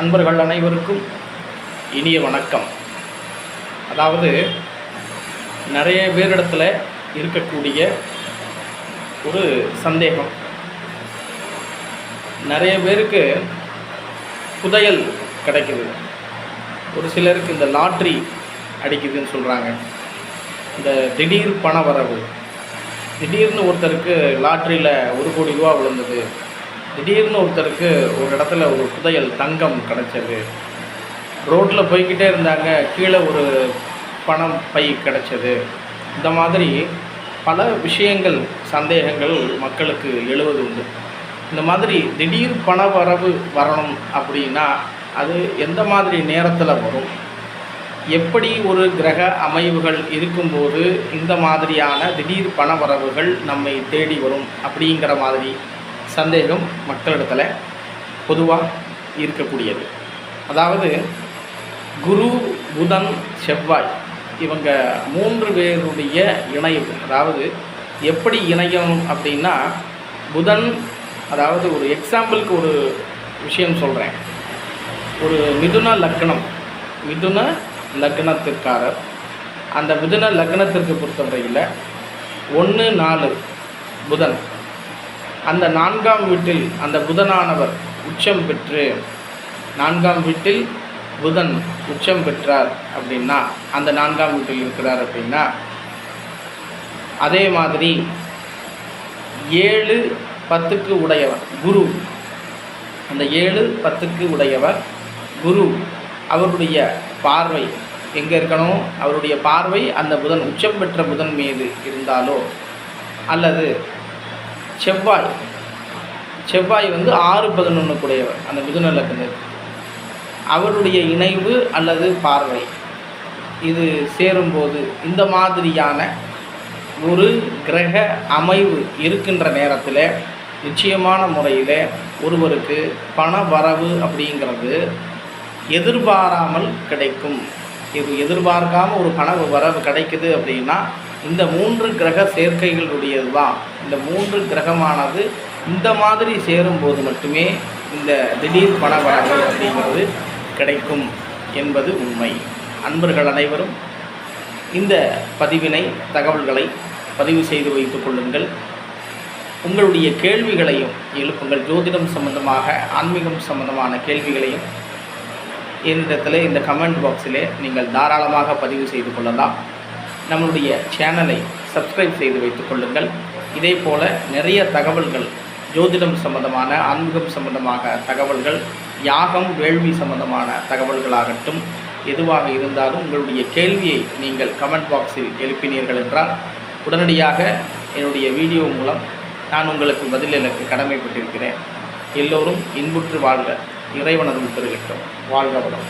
அன்பர்கள் அனைவருக்கும் இனிய வணக்கம். அதாவது நிறைய பேரிடத்துல இருக்கக்கூடிய ஒரு சந்தேகம். நிறைய பேருக்கு புதையல் கிடைக்குது. ஒரு சிலருக்கு இந்த லாட்ரி அடிக்குதுன்னு சொல்கிறாங்க இந்த திடீர் பண வரவு. திடீர்னு ஒருத்தருக்கு லாட்ரியில் ஒரு கோடி ரூபா விழுந்தது. திடீர்னு ஒருத்தருக்கு ஒரு இடத்துல ஒரு புதையல் தங்கம் கிடைச்சது. ரோட்டில் போய்கிட்டே இருந்தாங்க. கீழே ஒரு பணம் பை கிடைச்சது. இந்த மாதிரி பல விஷயங்கள் சந்தேகங்கள் மக்களுக்கு எழுவது உண்டு. இந்த மாதிரி திடீர் பண வரவு வரணும் அப்படின்னா அது எந்த மாதிரி நேரத்தில் வரும்? எப்படி ஒரு கிரக அமைவுகள் இருக்கும்போது இந்த மாதிரியான திடீர் பண வரவுகள் நம்மை தேடி வரும் அப்படிங்கிற மாதிரி சந்தேகம் மக்களிடத்தில் பொதுவாக இருக்கக்கூடியது. அதாவது குரு புதன் செவ்வாய் இவங்க மூன்று பேருடைய இணைவு. அதாவது எப்படி இணையும் அப்படின்னா புதன் அதாவது ஒரு எக்ஸாம்பிளுக்கு ஒரு விஷயம் சொல்கிறேன் ஒரு மிதுன லக்னம் மிதுன லக்னத்திற்காரர். அந்த மிதுன லக்னத்திற்கு பொறுத்தவரையில் ஒன்று நாலு புதன். அந்த நான்காம் வீட்டில் அந்த புதனானவர் உச்சம் பெற்று நான்காம் வீட்டில் புதன் உச்சம் பெற்றார் அப்படின்னா அந்த நான்காம் வீட்டில் இருக்கிறார் அப்படின்னா அதே மாதிரி ஏழு பத்துக்கு உடையவர் குரு. அந்த ஏழு பத்துக்கு உடையவர் குரு. அவருடைய பார்வை எங்கே இருக்கணும்? அவருடைய பார்வை அந்த புதன் உச்சம் பெற்ற புதன் மீது இருந்தாலோ அல்லது செவ்வாய். செவ்வாய் வந்து ஆறு பதினொன்று கூடையவர் அந்த மிதுன லக்னத்தில். அவருடைய இணைவு அல்லது பார்வை. இது சேரும்போது இந்த மாதிரியான ஒரு கிரக அமைவு இருக்கின்ற நேரத்தில் நிச்சயமான முறையில் ஒருவருக்கு பண வரவு அப்படிங்கிறது எதிர்பாராமல் கிடைக்கும். இது எதிர்பார்க்காமல் ஒரு பண வரவு கிடைக்குது அப்படின்னா இந்த மூன்று கிரக சேர்க்கைகளுடையது தான் இந்த மூன்று கிரகமானது இந்த மாதிரி சேரும்போது மட்டுமே இந்த திடீர் பணவரவு அப்படிங்கிறது கிடைக்கும் என்பது உண்மை. அன்பர்கள் அனைவரும் இந்த பதிவினை தகவல்களை பதிவு செய்து வைத்துக் கொள்ளுங்கள். உங்களுடைய கேள்விகளையும் எழுப்புங்கள் ஜோதிடம் சம்பந்தமாக ஆன்மீகம் சம்பந்தமான கேள்விகளையும் என்னிடத்தில் இந்த கமெண்ட் பாக்ஸிலே நீங்கள் தாராளமாக பதிவு செய்து கொள்ளலாம். நம்மளுடைய சேனலை சப்ஸ்கிரைப் செய்து வைத்துக் கொள்ளுங்கள். இதே போல் நிறைய தகவல்கள் ஜோதிடம் சம்பந்தமான ஆன்மீகம் சம்பந்தமாக தகவல்கள் யாகம் வேள்வி சம்பந்தமான தகவல்களாகட்டும் எதுவாக இருந்தாலும் உங்களுடைய கேள்வியை நீங்கள் கமெண்ட் பாக்ஸில் எழுப்பினீர்கள் என்றால் உடனடியாக என்னுடைய வீடியோ மூலம் நான் உங்களுக்கு பதில் எனக்கு கடமைப்பட்டிருக்கிறேன். எல்லோரும் இன்புற்று வாழ்க. இறைவனதும் பெருகட்டும். வாழ்க வளம்